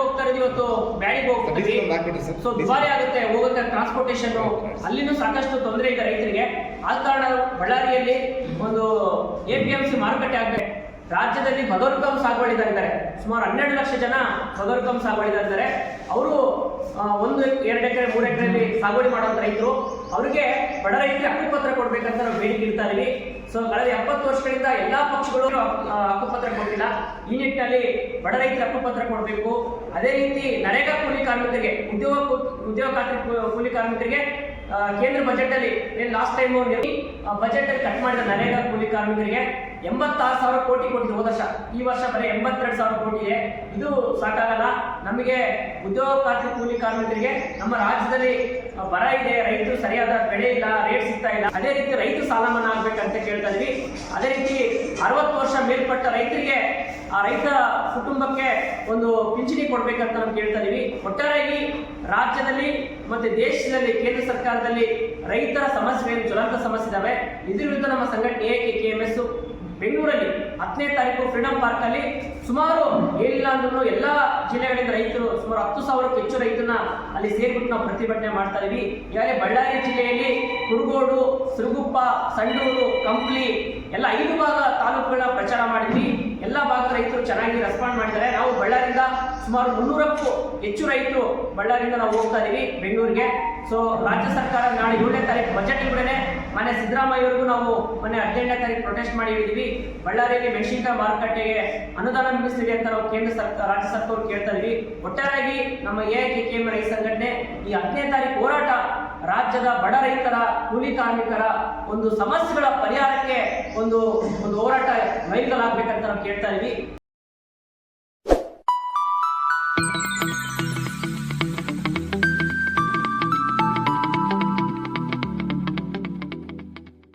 ಹೋಗ್ತಾ ಇರೋದು ಇವತ್ತು ಬ್ಯಾಡಿಗೆ ಹೋಗ್ತೀವಿ. ಸೊ ದುಬಾರಿ ಆಗುತ್ತೆ ಹೋಗುತ್ತೆ ಟ್ರಾನ್ಸ್ಪೋರ್ಟೇಷನ್ ಅಲ್ಲಿನೂ ಸಾಕಷ್ಟು ತೊಂದರೆ ಇದೆ ರೈತರಿಗೆ. ಆದ ಕಾರಣ ಬಳ್ಳಾರಿಯಲ್ಲಿ ಒಂದು ಎ ಪಿ ಎಂ ಸಿ ಮಾರುಕಟ್ಟೆ ಆಗಬೇಕು. ರಾಜ್ಯದಲ್ಲಿ ಬದೋರ್ಕಂ ಸಾಗುವಳಿದಾರಿದ್ದಾರೆ. ಸುಮಾರು ಹನ್ನೆರಡು ಲಕ್ಷ ಜನ ಬದೋರ್ಕಂ ಸಾಗುವಳಿದಾರಿದ್ದಾರೆ. ಅವರು ಒಂದು ಎರಡು ಎಕರೆ, ಮೂರು ಎಕರೆಯಲ್ಲಿ ಸಾಗುವಳಿ ಮಾಡುವಂಥ ರೈತರು. ಅವರಿಗೆ ಬಡ ರೈತರಿಗೆ ಹಕ್ಕುಪತ್ರ ಕೊಡ್ಬೇಕಂತ ನಾವು ಬೇಡಿಕೆ ಇಡ್ತಾ ಇದೀವಿ. ಸೊ ಕಳೆದ ಎಪ್ಪತ್ತು ವರ್ಷಗಳಿಂದ ಎಲ್ಲಾ ಪಕ್ಷಗಳು ಹಕ್ಕುಪತ್ರ ಕೊಟ್ಟಿಲ್ಲ. ಈ ನಿಟ್ಟಿನಲ್ಲಿ ಬಡ ರೈತರ ಹಕ್ಕುಪತ್ರ ಕೊಡಬೇಕು. ಅದೇ ರೀತಿ ನರೇಗಾ ಕೂಲಿ ಕಾರ್ಮಿಕರಿಗೆ, ಉದ್ಯೋಗ ಉದ್ಯೋಗ ಕೂಲಿ ಕಾರ್ಮಿಕರಿಗೆ ಕೇಂದ್ರ ಬಜೆಟ್ ಅಲ್ಲಿ ಲಾಸ್ಟ್ ಟೈಮ್ ಬಜೆಟ್ ಅಲ್ಲಿ ಕಟ್ ಮಾಡಿದ ನರೇಗಾ ಕೂಲಿ ಕಾರ್ಮಿಕರಿಗೆ ಎಂಬತ್ತಾರು ಸಾವಿರ ಕೋಟಿ ಕೊಟ್ಟಿದ್ದು ಹೋದ ವರ್ಷ. ಈ ವರ್ಷ ಬರೀ ಎಂಬತ್ತೆರಡು ಸಾವಿರ ಕೋಟಿ ಇದೆ. ಇದು ಸಾಕಾಗಲ್ಲ. ನಮಗೆ ಉದ್ಯೋಗ ಖಾತ್ರಿ ಕೂಲಿ ಕಾರ್ಮಿಕರಿಗೆ ನಮ್ಮ ರಾಜ್ಯದಲ್ಲಿ ಬರ ಇದೆ. ರೈತರು ಸರಿಯಾದ ಬೆಳೆ ಇಲ್ಲ ರೇಟ್ ಸಿಗ್ತಾ ಇಲ್ಲ. ಅದೇ ರೀತಿ ರೈತರು ಸಾಲ ಮನ್ನಾ ಆಗ್ಬೇಕಂತ ಕೇಳ್ತಾ ಇದ್ವಿ. ಅದೇ ರೀತಿ ಅರವತ್ತು ವರ್ಷ ಮೇಲ್ಪಟ್ಟ ರೈತರಿಗೆ ಆ ರೈತ ಕುಟುಂಬಕ್ಕೆ ಒಂದು ಪಿಂಚಣಿ ಕೊಡಬೇಕಂತ ನಾವು ಕೇಳ್ತಾ ಇದೀವಿ. ಒಟ್ಟಾರೆಯಾಗಿ ರಾಜ್ಯದಲ್ಲಿ ಮತ್ತೆ ದೇಶದಲ್ಲಿ ಕೇಂದ್ರ ಸರ್ಕಾರದಲ್ಲಿ ರೈತರ ಸಮಸ್ಯೆಗಳು, ಜ್ವಲಂತ ಸಮಸ್ಯೆ ಇದಾವೆ. ಇದ್ರ ವಿರುದ್ಧ ನಮ್ಮ ಸಂಘಟನೆ ಎ ಕೆ ಎಂ ಎಸ್ ಬೆಂಗಳೂರಲ್ಲಿ ಹತ್ತನೇ ತಾರೀಕು ಫ್ರೀಡಂ ಪಾರ್ಕ್ ಅಲ್ಲಿ ಸುಮಾರು ಏನಿಲ್ಲ ಅಂದ್ರೂ ಎಲ್ಲ ಜಿಲ್ಲೆಗಳಿಂದ ರೈತರು ಸುಮಾರು ಹತ್ತು ಸಾವಿರಕ್ಕೂ ಹೆಚ್ಚು ರೈತರನ್ನ ಅಲ್ಲಿ ಸೇರ್ಬಿಟ್ಟು ನಾವು ಪ್ರತಿಭಟನೆ ಮಾಡ್ತಾ ಇದೀವಿ. ಈಗಾಗಲೇ ಬಳ್ಳಾರಿ ಜಿಲ್ಲೆಯಲ್ಲಿ ಕುರುಗೋಡು, ಸಿರುಗುಪ್ಪ, ಸಂಡೂರು, ಕಂಪ್ಲಿ ಎಲ್ಲ ಐದು ಭಾಗ ತಾಲೂಕುಗಳನ್ನ ಪ್ರಚಾರ ಮಾಡಿದ್ವಿ. ಎಲ್ಲ ಭಾಗದ ರೈತರು ಚೆನ್ನಾಗಿ ರೆಸ್ಪಾಂಡ್ ಮಾಡಿದ್ದಾರೆ. ನಾವು ಬಳ್ಳಾರಿಯಿಂದ ಸುಮಾರು ಮುನ್ನೂರಕ್ಕೂ ಹೆಚ್ಚು ರೈತರು ಬಳ್ಳಾರಿಯಿಂದ ನಾವು ಹೋಗ್ತಾ ಇದೀವಿ ಬೆಂಗಳೂರಿಗೆ. ಸೊ ರಾಜ್ಯ ಸರ್ಕಾರ ನಾಳೆ ಏಳನೇ ತಾರೀಕು ಬಜೆಟ್ ಬಿಡನೆ ಮನೆ ಸಿದ್ದರಾಮಯ್ಯವರೆಗೂ ನಾವು ಮೊನ್ನೆ ಹದಿನೆಂಟನೇ ತಾರೀಕು ಪ್ರೊಟೆಸ್ಟ್ ಮಾಡಿ ಹೇಳಿದ್ವಿ. ಬಳ್ಳಾರಿಯಲ್ಲಿ ಮೆಣಸಿನಕಾಯಿ ಮಾರುಕಟ್ಟೆಗೆ ಅನುದಾನ ಮೀಸಲಿದೆ ಅಂತ ನಾವು ಕೇಂದ್ರ ಸರ್ಕಾರ ರಾಜ್ಯ ಸರ್ಕಾರ ಕೇಳ್ತಾ ಇದೀವಿ. ಒಟ್ಟಾರೆಯಾಗಿ ನಮ್ಮ ಎ ಕೆ ಕೆ ರೈತ ಸಂಘಟನೆ ಈ ಹತ್ತನೇ ತಾರೀಕು ಹೋರಾಟ ರಾಜ್ಯದ ಬಡ ರೈತರ, ಕೂಲಿ ಕಾರ್ಮಿಕರ ಒಂದು ಸಮಸ್ಯೆಗಳ ಪರಿಹಾರಕ್ಕೆ ಒಂದು ಒಂದು ಹೋರಾಟ ಮೈಲ್ಗಲಾಗಬೇಕಂತ ನಾವು ಕೇಳ್ತಾ ಇದೀವಿ.